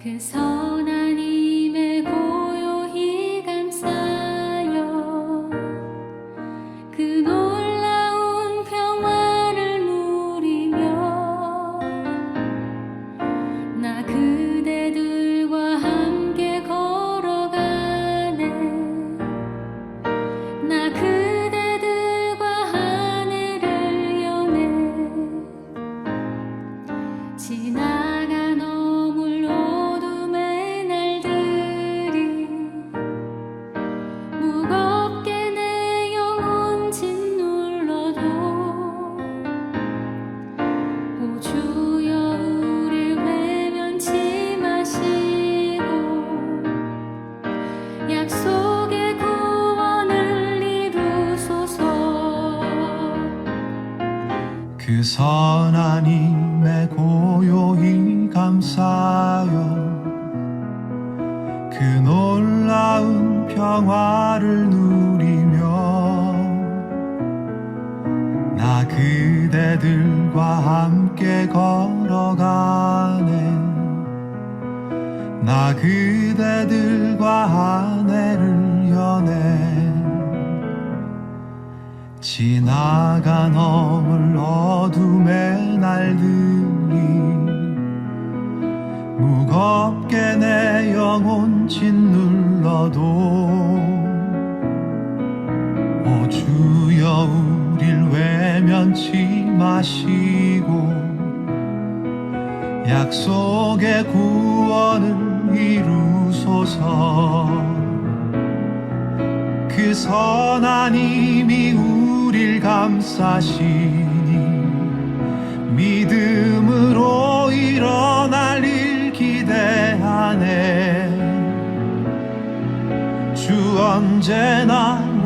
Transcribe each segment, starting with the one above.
그선 그 선한 힘에 고요히 감싸요 그 놀라운 평화를 누 그대들과 함께 걸어가네. 나 그대들과 하늘을 여네. 지나가 넘을 어둠의 날들이 무겁게 내 영혼 짓눌러도 외면치 마시고 약속의 구원을 이루소서. 그 선한 힘이 우릴 감싸시니 믿음으로 일어날 일 기대하네 주 언제나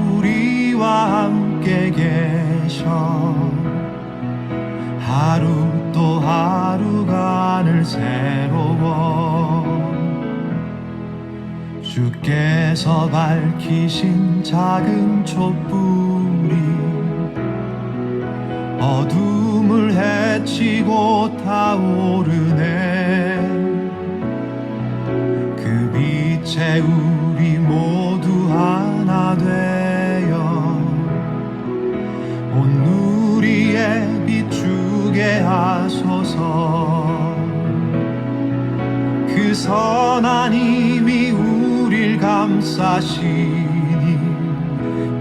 하루 또 하루가 늘 새로워. 주께서 밝히신 작은 촛불이 어둠을 헤치고 타오르네. 그 빛에 우리 모두 감싸시니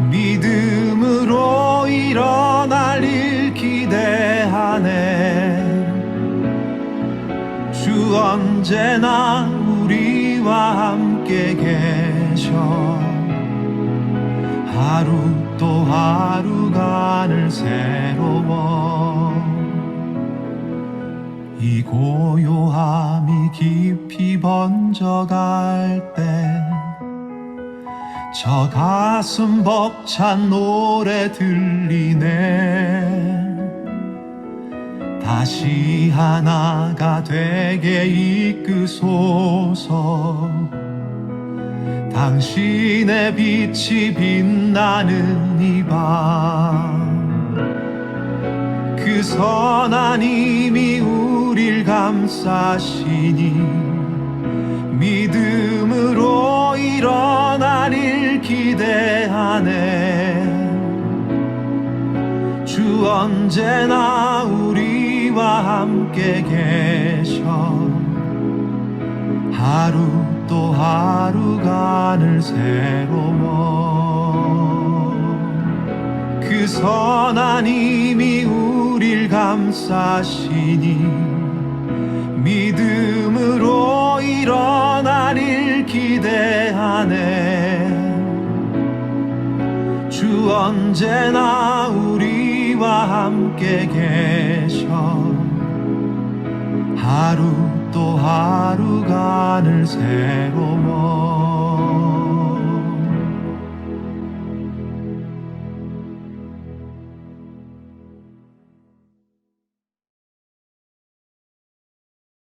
믿음으로 일어날 일 기대하네. 주 언제나 우리와 함께 계셔. 하루 또 하루가 늘 새로워. 이 고요함이 깊이 번져갈 때 저 가슴 벅찬 노래 들리네. 다시 하나가 되게 이끄소서. 당신의 빛이 빛나는 이밤. 그 선한 힘이 우릴 감싸시니 믿음으로 일어 기대하네. 주 언제나 우리와 함께 계셔. 하루 또 하루가 늘 새로워. 그 선한 힘이 우릴 감싸시니 믿음으로 일어날 일 기대하네. 주 언제나 우리와 함께 계셔. 하루 또 하루가 늘 새로워